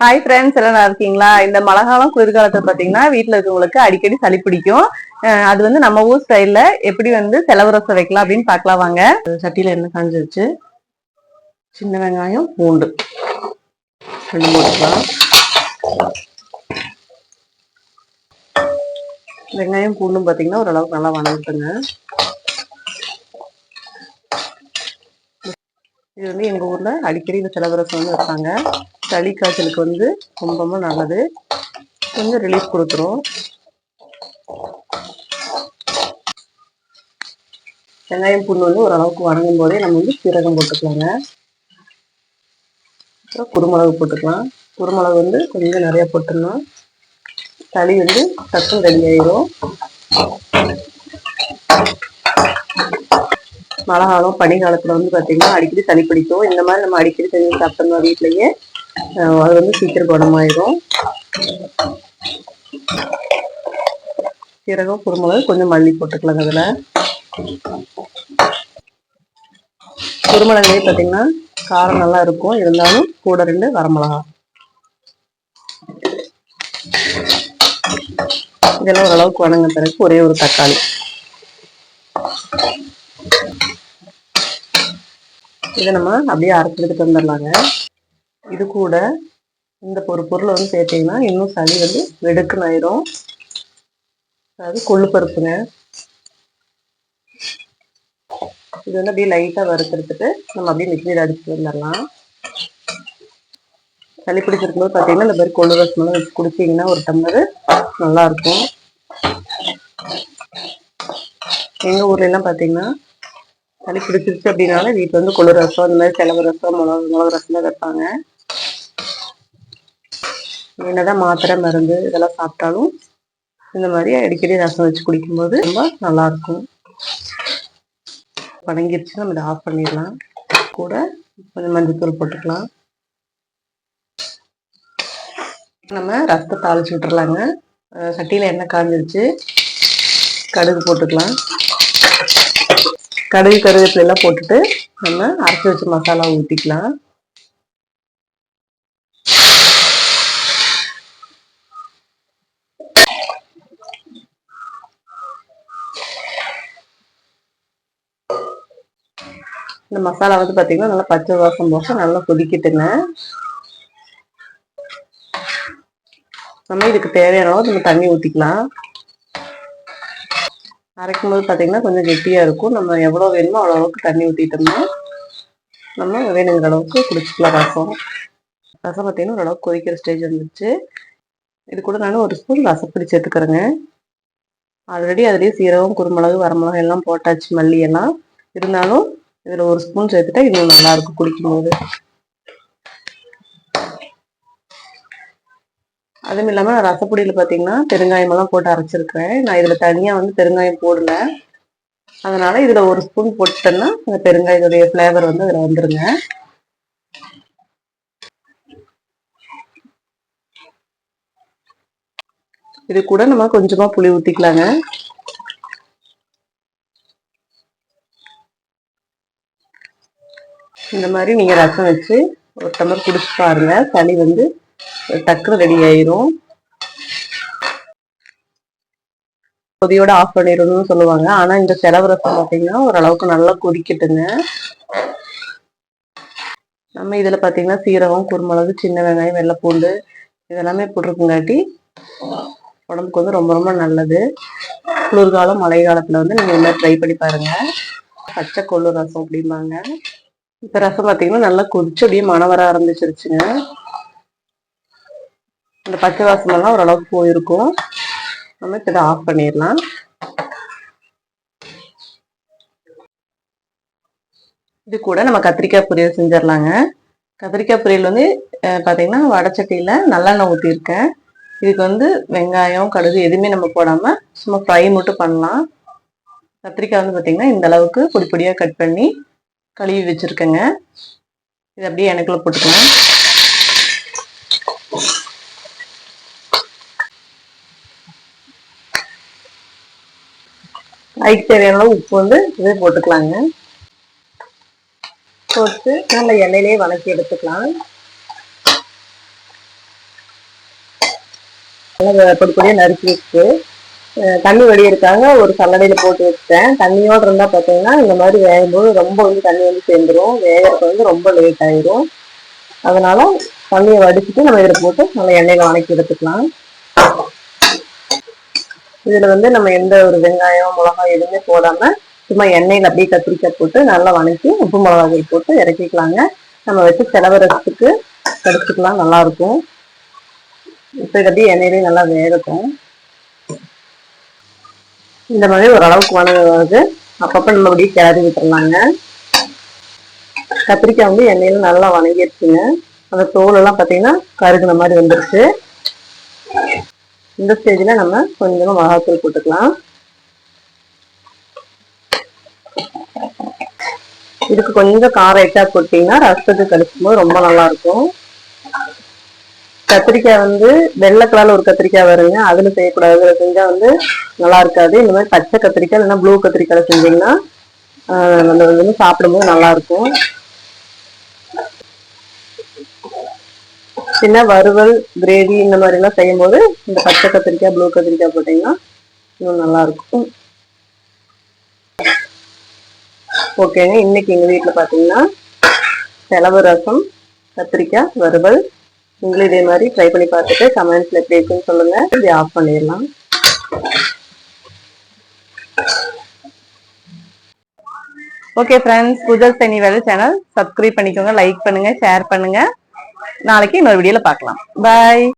Hi friends எல்லாம் நல்லா இருக்கீங்களா? இந்த மழை காலம் குளிர்காலத்தை பார்த்தீங்கன்னா வீட்டில் இருக்கவங்களுக்கு அடிக்கடி சளி பிடிக்கும். அது வந்து நம்ம ஊர் ஸ்டைல்ல எப்படி வந்து செலவு ரசம் வைக்கலாம் அப்படின்னு பார்க்கலாம் வாங்க. சட்டியில என்ன காஞ்சி வச்சு சின்ன வெங்காயம் பூண்டு. ரெண்டு போட்டுக்கலாம் வெங்காயம் பூண்டும் பார்த்தீங்கன்னா ஓரளவுக்கு நல்லா வணங்கிட்டுங்க இது வந்து எங்கள் ஊரில் அடிக்கடி இந்த செலவரசம் வந்து வைப்பாங்க. சளி காய்ச்சலுக்கு வந்து ரொம்ப நல்லது. கொஞ்சம் ரிலீஃப் கொடுத்துரும். வெங்காயம் புண்ணு வந்து ஓரளவுக்கு வணங்கும் போதே நம்ம வந்து சீரகம் போட்டுக்கலாங்க. அப்புறம் குருமிளகு போட்டுக்கலாம். குருமிளகு வந்து கொஞ்சம் நிறைய போட்டுடணும். சளி வந்து டக்குன்னு ரெடி ஆயிரும் மழை காலம் பனி வந்து பாத்தீங்கன்னா அடிக்கடி சளி பிடிக்கும். இந்த மாதிரி நம்ம அடிக்கடி செஞ்சு சாப்பிட்டோம்னா வீட்லேயே. அது வந்து சீக்கிரம் குணமாயிரும். சீரகம் குருமிளகு கொஞ்சம் மல்லி போட்டுக்கலாங்க அதுல. குருமிளகுலேயே பாத்தீங்கன்னா காரம் நல்லா இருக்கும். இருந்தாலும் கூட ரெண்டு வரமிளகா. இதெல்லாம் ஓரளவுக்கு வணங்க பிறகு ஒரே ஒரு தக்காளி. இதை நம்ம அப்படியே அரைச்செடுத்துட்டு வந்துடலாங்க. இது கூட இந்த ஒரு பொருளை வந்து சேர்த்தீங்கன்னா இன்னும் சளி வந்து வெடுக்குன்னு ஆயிரும். அதாவது கொள்ளு பருப்புங்க. இது வந்து அப்படியே லைட்டாக வறுத்தெடுத்துட்டு நம்ம அப்படியே மிக்சியில் அடிச்சுட்டு வந்துடலாம். சளி பிடிச்சிருக்கும் போது பார்த்தீங்கன்னா இந்த மாதிரி கொள்ளு ரசமெல்லாம் வச்சு குடிச்சிங்கன்னா ஒரு டம்ளர் நல்லா இருக்கும் எங்கள் ஊர்லலாம் பார்த்தீங்கன்னா சளி பிடிச்சிருச்சு அப்படின்னால வீட்டில் வந்து கொள்ளு ரசம் இந்த மாதிரி செலவு ரசம் மிளகு மிளகு ரசம் தான் வைப்பாங்க. என்னதான் மாத்திரை மருந்து இதெல்லாம் சாப்பிட்டாலும் இந்த மாதிரி அடிக்கடி ரசம் வச்சு குடிக்கும்போது ரொம்ப நல்லா இருக்கும் வணங்கிருச்சு நம்ம இதை ஆஃப் பண்ணிடலாம். கூட கொஞ்சம் மஞ்சத்தூள் போட்டுக்கலாம். நம்ம ரசத்தை தாளிச்சு விட்டுறலாங்க. சட்டியில் சட்டியில எண்ணெய் காஞ்சிருச்சு. கடுகு போட்டுக்கலாம். கடுகு கருவேப்பிலை எல்லாம் போட்டுட்டு நம்ம அரைச்சி வச்ச மசாலா ஊற்றிக்கலாம் இந்த மசாலா வந்து பார்த்தீங்கன்னா நல்லா பச்சை வாசம் போக நல்லா கொதிக்கட்டுங்க. நம்ம இதுக்கு தேவையான அளவு நம்ம தண்ணி ஊற்றிக்கலாம் அரைக்கும் போது பார்த்தீங்கன்னா கொஞ்சம் கெட்டியாக இருக்கும். நம்ம எவ்வளோ வேணுமோ அவ்வளோ அளவுக்கு தண்ணி ஊற்றிட்டோம்னா நம்ம வேணுங்கிற அளவுக்கு குடிச்சிக்கலாம் ரசம். ரசம் பார்த்தீங்கன்னா ஓரளவுக்கு கொதிக்கிற ஸ்டேஜ் வந்துச்சு இது கூட நான் ஒரு ஸ்பூன் ரசப்பொடி சேர்த்துக்கிறேங்க. ஆல்ரெடி அதுலேயே சீரகம் குருமிளகு வரமிளகு எல்லாம் போட்டாச்சு மல்லி எல்லாம். இருந்தாலும் இதில் ஒரு ஸ்பூன் சேர்த்துட்டா இன்னும் நல்லாயிருக்கும் குடிக்கும்போது. அதுவும் இல்லாமல் நான் ரசப்பொடியில் பார்த்தீங்கன்னா பெருங்காயமெல்லாம் போட்டு அரைச்சிருக்கிறேன். நான் இதில் தனியாக வந்து பெருங்காயம் போடல. அதனால இதில் ஒரு ஸ்பூன் போட்டுட்டேன்னா அந்த பெருங்காயத்துடைய ஃப்ளேவர் வந்து அதில் வந்துருங்க. இது கூட நம்ம கொஞ்சமாக புளி ஊற்றிக்கலாங்க இந்த மாதிரி நீங்கள் ரசம் வச்சு ஒரு டம்ளர் குடிச்சு பாருங்க. சளி வந்து டக்கு ரெடி ஆயிரும். கொதியோட ஆஃப் பண்ணிடணும்னு சொல்லுவாங்க. ஆனா இந்த செலவு ரசம் பார்த்தீங்கன்னா ஓரளவுக்கு நல்லா கொதிக்கட்டுங்க. நம்ம இதுல பாத்தீங்கன்னா சீரகம் குருமிளகு சின்ன வெங்காயம் வெள்ளைப்பூண்டு இதெல்லாமே போட்டிருக்குங்காட்டி உடம்புக்கு வந்து ரொம்ப ரொம்ப நல்லது. குளிர்காலம் மழை காலத்துல வந்து நீங்க என்ன ட்ரை பண்ணி பாருங்க. பச்சை கொள்ளு ரசம் அப்படிம்பாங்க. இப்ப ரசம் பாத்தீங்கன்னா நல்லா கொதிச்சு அப்படியே மனம் ஆரம்பிச்சிருச்சுங்க. இந்த பச்சை வாசம் ஓரளவுக்கு போயிருக்கும். நம்ம இப்போ இதை ஆஃப் பண்ணிடலாம். இது கூட நம்ம கத்திரிக்காய் பொரியல் செஞ்சிடலாங்க. கத்திரிக்காய் பொரியல் வந்து பார்த்தீங்கன்னா வடச்சட்டியில் நல்லெண்ணெய் ஊற்றிருக்கேன் இதுக்கு வந்து வெங்காயம் கடுகு எதுவுமே நம்ம போடாமல் சும்மா ஃப்ரை மட்டும் பண்ணலாம். கத்திரிக்காய் வந்து பார்த்திங்கன்னா இந்த அளவுக்கு பொடி பொடியாக கட் பண்ணி கழுவி வச்சுருக்கேங்க. இது அப்படியே எனக்குள்ளே போட்டுக்கலாம். அதுக்கு தேவையான உப்பு வந்து இதே போட்டுக்கலாங்க. போட்டு நல்ல எண்ணெயிலே வணக்கி எடுத்துக்கலாம். நல்லா பொடி நறுக்கி வச்சு தண்ணி வடியிருக்காங்க ஒரு சல்லடையில் போட்டு வச்சுட்டேன். தண்ணியோட இருந்தா பாத்தீங்கன்னா இந்த மாதிரி வேகும்போது ரொம்ப வந்து தண்ணி வந்து சேர்ந்துரும். வேகறதுக்கு வந்து ரொம்ப லேட் ஆயிரும். அதனால தண்ணியை வடிச்சுட்டு நம்ம இதில் போட்டு நல்லா எண்ணெயில வணக்கி எடுத்துக்கலாம். இதுல வந்து நம்ம எந்த ஒரு வெங்காயம் மிளகாய் எதுவுமே போடாம சும்மா எண்ணெயில அப்படியே கத்திரிக்காய் போட்டு நல்லா வணக்கி உப்பு மிளகாய் போட்டு இறக்கிக்கலாங்க. நம்ம வச்சு செலவரத்துக்கு கிடச்சிக்கலாம் நல்லா இருக்கும். இப்போ இது அப்படியே எண்ணெயிலேயே நல்லா வேகட்டும். இந்த மாதிரி ஓரளவுக்கு வணங்குவது அப்பப்போ நம்ம அப்படியே கிளறி விட்டுறலாங்க. கத்திரிக்காய் வந்து எண்ணெயில நல்லா வணங்கிடுச்சுங்க அந்த தோலெல்லாம் பார்த்தீங்கன்னா கருகுன மாதிரி வந்துருச்சு. இந்த ஸ்டேஜ்ல நம்ம கொஞ்சமா மிளகாத்தூள் போட்டுக்கலாம். இதுக்கு கொஞ்சம் காரம் எட்டா போட்டீங்கன்னா ரசத்துக்கு கழிக்கும் போது ரொம்ப நல்லா இருக்கும் கத்திரிக்காய் வந்து வெள்ளை கலர்ல ஒரு கத்திரிக்காய் வருங்க அதுல செய்யக்கூடாது. அதில் செஞ்சா வந்து நல்லா இருக்காது இந்த மாதிரி பச்சை கத்திரிக்காய் இல்லைன்னா ப்ளூ கத்திரிக்காய் செஞ்சீங்கன்னா ஆஹ் நம்ம வந்து சாப்பிடும்போது நல்லா சின்ன வறுவல் கிரேவி இந்த மாதிரி எல்லாம் செய்யும்போது இந்த பச்சை கத்திரிக்காய் ப்ளூ கத்திரிக்காய் போட்டீங்கன்னா இன்னும் நல்லா இருக்கும் ஓகேங்க இன்னைக்கு எங்க வீட்டுல பாத்தீங்கன்னா செலவு ரசம் கத்திரிக்காய் வறுவல். நீங்களும் இதே மாதிரி ட்ரை பண்ணி பார்த்துட்டு கமெண்ட்ஸ்ல எப்படி இருக்குன்னு சொல்லுங்க. இதை ஆஃப் பண்ணிடலாம். ஓகே ஃப்ரெண்ட்ஸ் புஜல் செனி வேலை சேனல் சப்ஸ்கிரைப் பண்ணிக்கோங்க லைக் பண்ணுங்க ஷேர் பண்ணுங்க. நாளைக்கு இன்னொரு வீடியோல பார்க்கலாம். பாய்